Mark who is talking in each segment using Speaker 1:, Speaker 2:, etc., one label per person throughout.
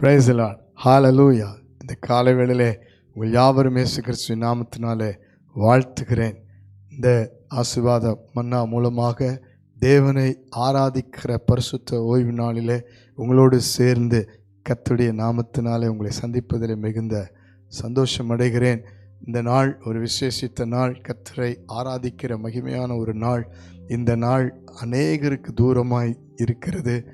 Speaker 1: பிரைஸ்லான் ஹாலலூயா இந்த காலை வேளையிலே உங்கள் யாவரும் இயேசு நாமத்தினாலே வாழ்த்துகிறேன். இந்த ஆசிர்வாத மன்னா மூலமாக தேவனை ஆராதிக்கிற பரிசுத்த ஓய்வு நாளிலே உங்களோடு சேர்ந்து கத்துடைய நாமத்தினாலே உங்களை சந்திப்பதில் மிகுந்த சந்தோஷம் அடைகிறேன் இந்த நாள் ஒரு விசேஷித்த நாள். கர்த்தரை ஆராதிக்கிற மகிமையான ஒரு நாள். இந்த நாள் அநேகருக்கு தூரமாய் இருக்கிறது.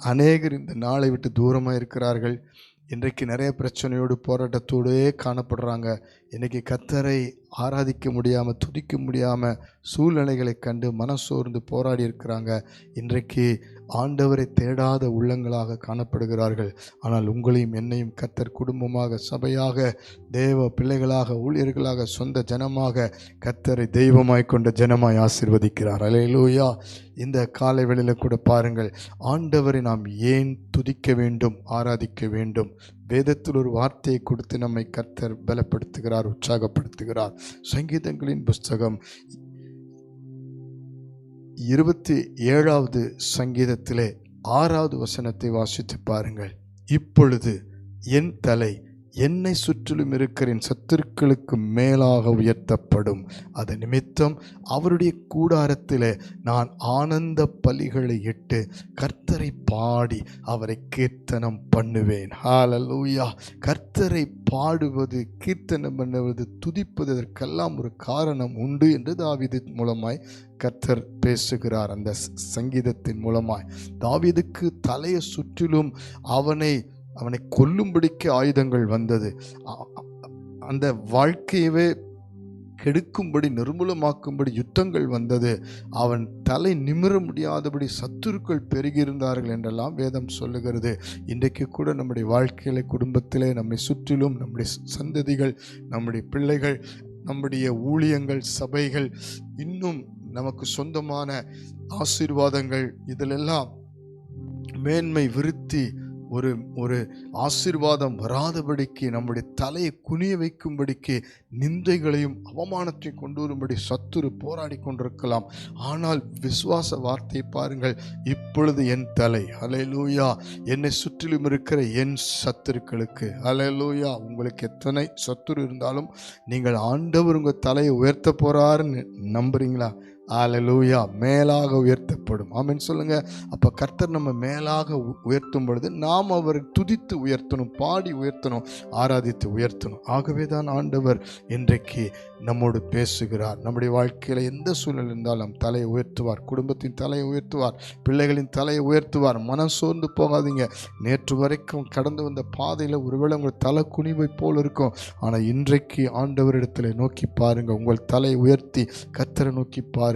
Speaker 1: அநேகர் இந்த நாளை விட்டு தூரமாக இருக்கிறார்கள். இன்றைக்கு நிறைய பிரச்சனையோடு போராட்டத்தோடே காணப்படுறாங்க. இன்றைக்கி கத்தரை ஆராதிக்க முடியாமல் துதிக்க முடியாமல் சூழ்நிலைகளை கண்டு மனசோர்ந்து போராடி இருக்கிறாங்க. இன்றைக்கு ஆண்டவரை தேடாத உள்ளங்களாக காணப்படுகிறார்கள். ஆனால் உங்களையும் என்னையும் கத்தர் குடும்பமாக சபையாக தேவ பிள்ளைகளாக ஊழியர்களாக சொந்த ஜனமாக கத்தரை தெய்வமாய் கொண்ட ஜனமாய் ஆசிர்வதிக்கிறார். அலையலூயா இந்த காலை வேளையில் கூட பாருங்கள். ஆண்டவரை நாம் ஏன் துதிக்க வேண்டும் ஆராதிக்க வேண்டும்? வேதத்தில் ஒரு வார்த்தையை கொடுத்து நம்மை கர்த்தர் பலப்படுத்துகிறார். உற்சாகப்படுத்துகிறார். சங்கீதங்களின் புஸ்தகம் இருபத்தி ஏழாவது சங்கீதத்திலே ஆறாவது வசனத்தை வாசித்து பாருங்கள். இப்பொழுது என் தலை என்னை சுற்றிலும் இருக்கிற சத்துருக்களுக்கு மேலாக உயர்த்தப்படும். அது நிமித்தம் அவருடைய கூடாரத்திலே நான் ஆனந்த பலிகளை இட்டு கர்த்தரை பாடி அவரை கீர்த்தனம் பண்ணுவேன். ஹாலலூயா கர்த்தரை பாடுவது கீர்த்தனம் பண்ணுவது துதிப்பது இதற்கெல்லாம் ஒரு காரணம் உண்டு என்று தாவிது மூலமாய் கர்த்தர் பேசுகிறார். அந்த சங்கீதத்தின் மூலமாய் தாவிதுக்கு தலையை சுற்றிலும் அவனை அவனை கொல்லும்படிக்கு ஆயுதங்கள் வந்தது. அந்த வாழ்க்கையவே கெடுக்கும்படி நிர்மூலமாக்கும்படி யுத்தங்கள் வந்தது. அவன் தலை நிமிர முடியாதபடி சத்துருக்கள் பெருகியிருந்தார்கள் என்றெல்லாம் வேதம் சொல்லுகிறது. இன்றைக்கு கூட நம்முடைய வாழ்க்கையில குடும்பத்திலே நம்மை சுற்றிலும் நம்முடைய சந்ததிகள் நம்முடைய பிள்ளைகள் நம்முடைய ஊழியங்கள் சபைகள் இன்னும் நமக்கு சொந்தமான ஆசீர்வாதங்கள் இதிலெல்லாம் மேன்மை விருத்தி ஒரு ஒரு ஆசிர்வாதம் வராதபடிக்கு நம்முடைய தலையை குனிய வைக்கும்படிக்கு நிந்தைகளையும் அவமானத்தையும் கொண்டு வரும்படி சத்துரு போராடி கொண்டிருக்கலாம். ஆனால் விசுவாச வார்த்தை பாருங்கள். இப்பொழுது என் தலை அலையலூயா என்னை சுற்றிலும் இருக்கிற என் சத்துருக்களுக்கு அலையலூயா உங்களுக்கு எத்தனை சத்துரு இருந்தாலும் நீங்கள் ஆண்டவர் உங்கள் தலையை உயர்த்த போகிறாருன்னு நம்புறீங்களா? ஆலலூயா மேலாக உயர்த்தப்படும். ஆமின்னு சொல்லுங்க. அப்போ கர்த்தர் நம்ம மேலாக உயர்த்தும் பொழுது நாம் அவரை துதித்து உயர்த்தணும் பாடி உயர்த்தணும் ஆராதித்து உயர்த்தணும். ஆகவே தான் ஆண்டவர் இன்றைக்கு நம்மோடு பேசுகிறார். நம்முடைய வாழ்க்கையில் எந்த சூழ்நிலை இருந்தாலும் தலையை உயர்த்துவார். குடும்பத்தின் தலையை உயர்த்துவார். பிள்ளைகளின் தலையை உயர்த்துவார். மனம் சோர்ந்து போகாதீங்க. நேற்று வரைக்கும் கடந்து வந்த பாதையில் ஒருவேளை உங்கள் தலை குனிவை போல் இருக்கும். ஆனால் இன்றைக்கு ஆண்டவரிடத்தில் நோக்கி பாருங்கள் உங்கள் தலை உயர்த்தி கத்தரை நோக்கி பாருங்கள்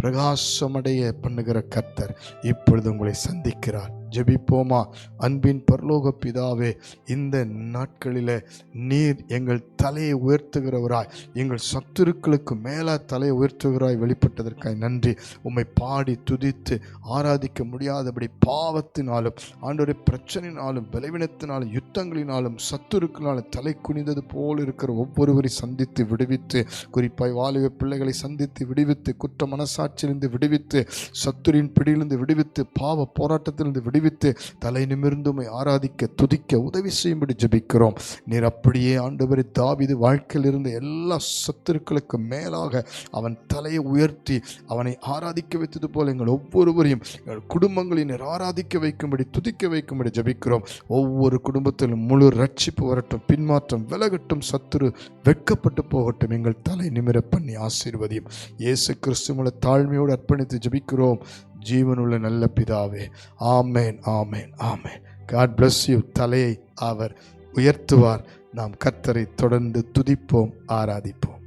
Speaker 1: பிரகாசமடைய பண்ணுகிற கர்த்தர் இப்பொழுது உங்களை சந்திக்கிறார். ஜெபிப்போமா? அன்பின் பரலோக பிதாவே இந்த நாட்களில் நீர் எங்கள் தலையை உயர்த்துகிறவராய் எங்கள் சத்துருக்களுக்கு மேலே தலையை உயர்த்துகிறாய் வெளிப்பட்டதற்காய் நன்றி. உம்மை பாடி துதித்து ஆராதிக்க முடியாதபடி பாவத்தினாலும் ஆண்டோடைய பிரச்சனையினாலும் பலவீனத்தினாலும் யுத்தங்களினாலும் சத்துருக்களாலும் தலை குனிந்தது போல் இருக்கிற ஒவ்வொருவரை சந்தித்து விடுவித்து குறிப்பாய் வாலிப பிள்ளைகளை சந்தித்து விடுவித்து குற்ற மனசாட்சியிலிருந்து விடுவித்து சத்துரின் பிடியிலிருந்து விடுவித்து பாவ போராட்டத்திலிருந்து விடுவித்து தலை நிமிர்ந்துமை ஆராதிக்க துதிக்க உதவி செய்யும்படி ஜெபிக்கிறோம். நீர் அப்படியே ஆண்டவரை தாவிது வாழ்க்கையில் இருந்த எல்லா சத்துருக்களுக்கு மேலாக அவன் தலையை உயர்த்தி அவனை ஆராதிக்க வைத்தது போல எங்கள் ஒவ்வொருவரையும் எங்கள் குடும்பங்களை நீர் ஆராதிக்க வைக்கும்படி துதிக்க வைக்கும்படி ஜபிக்கிறோம். ஒவ்வொரு குடும்பத்திலும் முழு ரட்சிப்பு வரட்டும் பின்மாற்றம் விலகட்டும் சத்துரு வெட்கப்பட்டு போகட்டும் எங்கள் தலை நிமிர பண்ணி ஆசீர்வதியும். இயேசு கிறிஸ்துமுல தாழ்மையோடு அர்ப்பணித்து ஜெபிக்கிறோம். ஜீவனுள்ள நல்ல பிதாவே. ஆமேன் ஆமேன் ஆமேன். காட் பிளஸ் யூ தலையை அவர் உயர்த்துவார். நாம் கர்த்தரை தொடர்ந்து துதிப்போம் ஆராதிப்போம்.